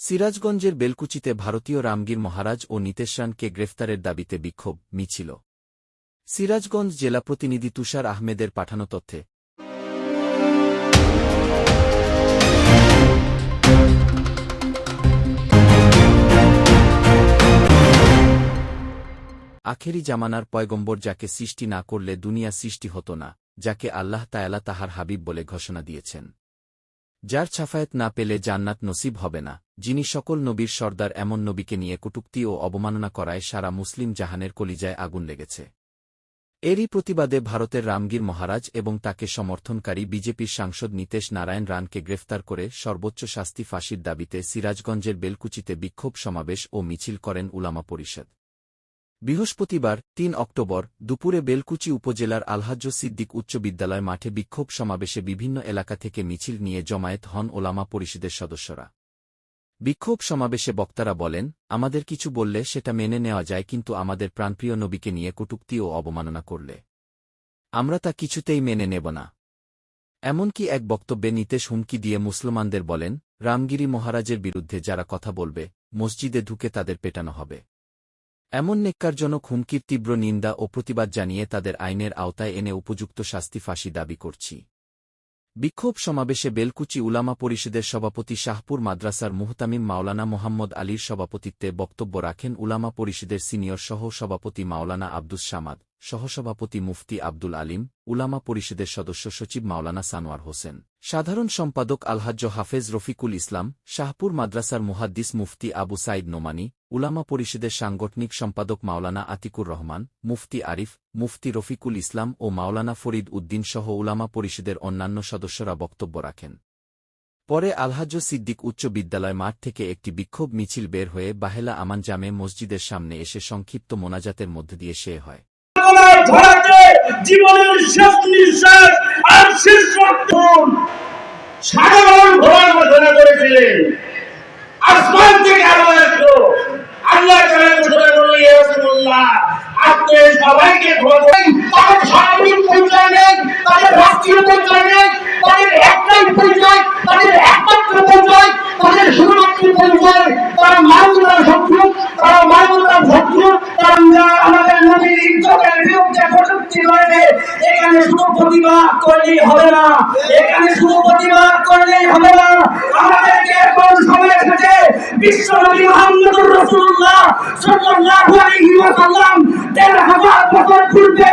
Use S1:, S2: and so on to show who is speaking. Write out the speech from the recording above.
S1: সিরাজগঞ্জের বেলকুচিতে ভারতীয় রামগীর মহারাজ ও নীতেশ রানকে গ্রেফতারের দাবিতে বিক্ষোভ মিছিল। সিরাজগঞ্জ জেলা প্রতিনিধি তুষার আহমেদের পাঠানো তথ্যে। আখেরি জামানার পয়গম্বর যাকে সৃষ্টি না করলে দুনিয়া সৃষ্টি হতো না, যাকে আল্লাহ তায়ালা তাহার হাবিব বলে ঘোষণা দিয়েছেন। যার ছাফায়েত না পেলে জান্নাত নসিব হবে না, যিনি সকল নবীর সর্দার এমন নবীকে নিয়ে কটুক্তি ও অবমাননা করায় সারা মুসলিম জাহানের কলিজায় আগুন লেগেছে। এরই প্রতিবাদে ভারতের রামগীর মহারাজ এবং তাকে সমর্থনকারী বিজেপির সাংসদ নীতেশ নারায়ণ রানকে গ্রেফতার করে সর্বোচ্চ শাস্তি ফাঁসির দাবিতে সিরাজগঞ্জের বেলকুচিতে বিক্ষোভ সমাবেশ ও মিছিল করেন উলামা পরিষদ। বৃহস্পতিবার, তিন অক্টোবর, দুপুরে বেলকুচি উপজেলার আলহাজ্য সিদ্দিক উচ্চ বিদ্যালয় মাঠে বিক্ষোভ সমাবেশে বিভিন্ন এলাকা থেকে মিছিল নিয়ে জমায়েত হন ওলামা পরিষদের সদস্যরা। বিক্ষোভ সমাবেশে বক্তারা বলেন, আমাদের কিছু বললে সেটা মেনে নেওয়া যায়, কিন্তু আমাদের প্রাণপ্রিয় নবীকে নিয়ে কটুক্তি ও অবমাননা করলে। আমরা তা কিছুতেই মেনে নেব না। এমনকি এক বক্তব্যে নিতেশ হুমকি দিয়ে মুসলমানদের বলেন, রামগিরি মহারাজের বিরুদ্ধে যারা কথা বলবে, মসজিদে ঢুকে তাদের পেটানো হবে। এমন নেককারজনক হুমকির তীব্র নিন্দা ও প্রতিবাদ জানিয়ে তাদের আইনের আওতায় এনে উপযুক্ত শাস্তি ফাঁসি দাবি করছি। বিক্ষোভ সমাবেশে বেলকুচি উলামা পরিষদের সভাপতি শাহপুর মাদ্রাসার মুহতামিম মাওলানা মোহাম্মদ আলীর সভাপতিত্বে বক্তব্য রাখেন উলামা পরিষদের সিনিয়র সহ সভাপতি মাওলানা আব্দুস সামাদ। সহসভাপতি মুফতি আব্দুল আলিম, উলামা পরিষদের সদস্য সচিব মাওলানা সানোয়ার হোসেন। সাধারণ সম্পাদক আলহাজ্য হাফেজ রফিকুল ইসলাম, শাহপুর মাদ্রাসার মুহাদ্দিস মুফতি আবু সাইদ নোমানি, উলামা পরিষদের সাংগঠনিক সম্পাদক মাওলানা আতিকুর রহমান, মুফতি আরিফ, মুফতি রফিকুল ইসলাম ও মাওলানা ফরিদ উদ্দিন সহ উলামা পরিষদের অন্যান্য সদস্যরা বক্তব্য রাখেন। পরে আলহাজ্য সিদ্দিক উচ্চ বিদ্যালয় মাঠ থেকে একটি বিক্ষোভ মিছিল বের হয়ে বাহেলা আমান জামে মসজিদের সামনে এসে সংক্ষিপ্ত মোনাজাতের মধ্য দিয়ে সে হয়।
S2: গলায় ধরাকে জীবনের শেষ নিঃশ্বাস আর শেষ রক্ষণ সাধারণ ঘোড়ার ঘোষণা করেছিলেন। আসমান থেকে আলো আসলো। আল্লাহ তাআলা ঘোষণা করল ইয়াসুল্লাহ আজকে সবাইকে ধরবেন
S3: তাদের সারাদিন পরিচয় নেই তাদের রাষ্ট্রীয় পরিচয় নেই এখানে শুধু প্রতিবাদ করলেই হবে না। এখানে শুধু প্রতিবাদ করলেই হবে না। আমাদেরকে এখন সময় এসেছে বিশ্ব নবী মোহাম্মদুর রাসূলুল্লাহ সাল্লাল্লাহু আলাইহি ওয়াসাল্লাম দেড় হাজার বছর পূর্বে